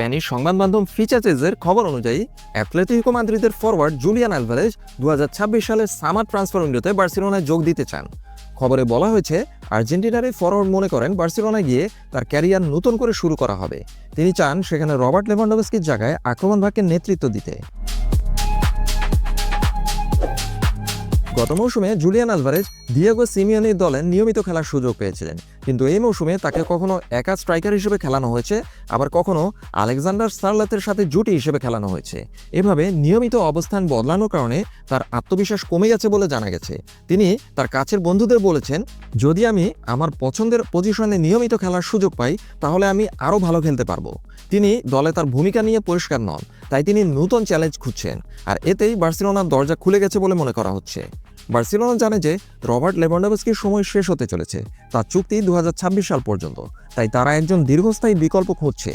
Spanish সংবাদ মাধ্যম ফিচাচেজের খবর অনুযায়ী, অ্যাথলেটিকো মাদ্রিদের ফরওয়ার্ড জুলিয়ান আলভারেজ দু সালের সামার ট্রান্সফার উইন্ডোতে বার্সেলোনায় যোগ দিতে চান। খবরে বলা হয়েছে, আর্জেন্টিনার এই ফরওয়ার্ড মনে করেন বার্সেলোনায় গিয়ে তার ক্যারিয়ার নতুন করে শুরু করা হবে। তিনি চান সেখানে রবার্ট লেভানডোভস্কির জায়গায় আক্রমণ ভাগকে নেতৃত্ব দিতে। গত মৌসুমে জুলিয়ান আলভারেজ দিয়েগো সিমিয়নের দলে নিয়মিত খেলার সুযোগ পেয়েছিলেন। কিন্তু এই মৌসুমে তাকে কখনো একা স্ট্রাইকার হিসেবে খেলানো হয়েছে, আবার কখনো আলেকজান্ডার সার্লাতের সাথে জুটি হিসেবে খেলানো হয়েছে। এভাবে নিয়মিত অবস্থান বদলানোর কারণে তার আত্মবিশ্বাস কমে গেছে বলে জানা গেছে। তিনি তার কাছের বন্ধুদের বলেছেন, যদি আমি আমার পছন্দের পজিশনে নিয়মিত খেলার সুযোগ পাই, তাহলে আমি আরও ভালো খেলতে পারব। তিনি দলে তার ভূমিকা নিয়ে পরিষ্কার নন, তাই তিনি নতুন চ্যালেঞ্জ খুঁজছেন, আর এতেই বার্সেলোনার দরজা খুলে গেছে বলে মনে করা হচ্ছে। বার্সেলোনা জানে যে রবার্ট লেভানডোভস্কির সময় শেষ হতে চলেছে। তার চুক্তি দু সাল পর্যন্ত। তাই তারা একজন দীর্ঘস্থায়ী বিকল্প খুঁজছে।